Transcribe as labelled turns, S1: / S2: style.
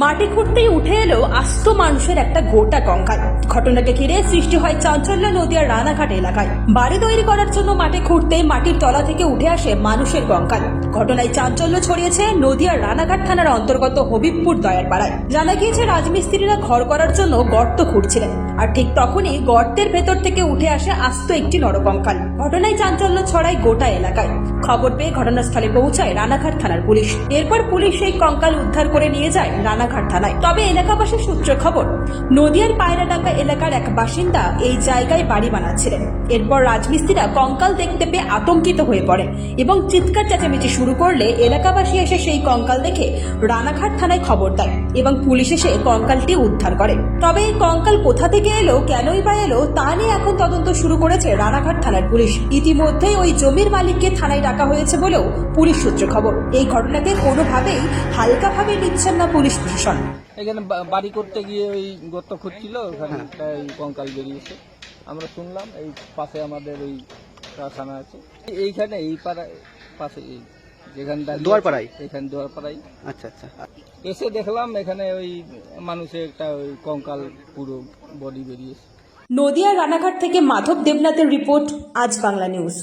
S1: মাটি খুঁড়তেই উঠে এলো আস্ত মানুষের একটা গোটা কঙ্কাল। ঘটনাকে ঘিরে সৃষ্টি হয় চাঞ্চল্য নদিয়ার রানাঘাট এলাকায়। বাড়ি তৈরি করার জন্য মাটি খুঁড়তে মাটির তলা থেকে উঠে আসে মানুষের কঙ্কাল। ঘটনায় চাঞ্চল্য ছড়িয়েছে নদিয়ার রানাঘাট থানার অন্তর্গত হবিবপুর দয়ার পাড়ায়। জানা গিয়েছে, রাজমিস্ত্রিরা ঘর করার জন্য গর্ত খুঁড়ছিলেন। আর ঠিক তখনই গর্তের ভেতর থেকে উঠে আসে আস্ত একটি নরকঙ্কাল। ঘটনায় চাঞ্চল্য ছড়ায় গোটা এলাকায়। খবর পেয়ে ঘটনাস্থলে পৌঁছায় রানাঘাট থানার পুলিশ। এরপর পুলিশ সেই কঙ্কাল উদ্ধার করে নিয়ে যায় রানাঘাট থানায় তবে এলাকাবাসীর সূত্রে খবর, নদিয়ার পায়রাডাঙ্গা এলাকার এক বাসিন্দা এই জায়গায় বাড়ি বানাচ্ছিলেন। এরপর রাজমিস্ত্রিরা কঙ্কাল দেখতে পেয়ে আতঙ্কিত হয়ে পড়ে এবং চিৎকার চেঁচামেচি শুরু করলে এলাকাবাসী এসে সেই কঙ্কাল দেখে রানাঘাট থানায় খবর দেয় এবং পুলিশ এসে কঙ্কালটি উদ্ধার করে। তবে এই কঙ্কাল কোথা থেকে এলো, কেনই বা এলো, তা নিয়ে এখন তদন্ত শুরু করেছে রানাঘাট থানার পুলিশ। ইতিমধ্যেই ওই জমির মালিককে থানায় ডাকা হয়েছে বলেও পুলিশ সূত্রে খবর। এই ঘটনাকে কোনোভাবেই হালকাভাবে নিচ্ছেন না পুলিশ প্রশাসন
S2: এখানে বাড়ি করতে গিয়ে ওই গর্ত খুঁজছিল ওখানে একটা এই কঙ্কাল বেরিয়েছে। আমরা শুনলাম এই পাশে আমাদের এই কারখানা আছে। এইখানে এই পাড়ায় পাশে এই যেখানে
S3: দুয়ারপাড়ায়?
S2: এখানে দুয়ারপাড়ায়।
S3: আচ্ছা আচ্ছা।
S2: এসে দেখলাম এখানে ওই মানুষের একটা ওই কঙ্কাল পুরো বডি বেরিয়েছে।
S1: নদিয়া রানাঘাট থেকে মাধব দেবনাথের রিপোর্ট আজ বাংলা নিউজ।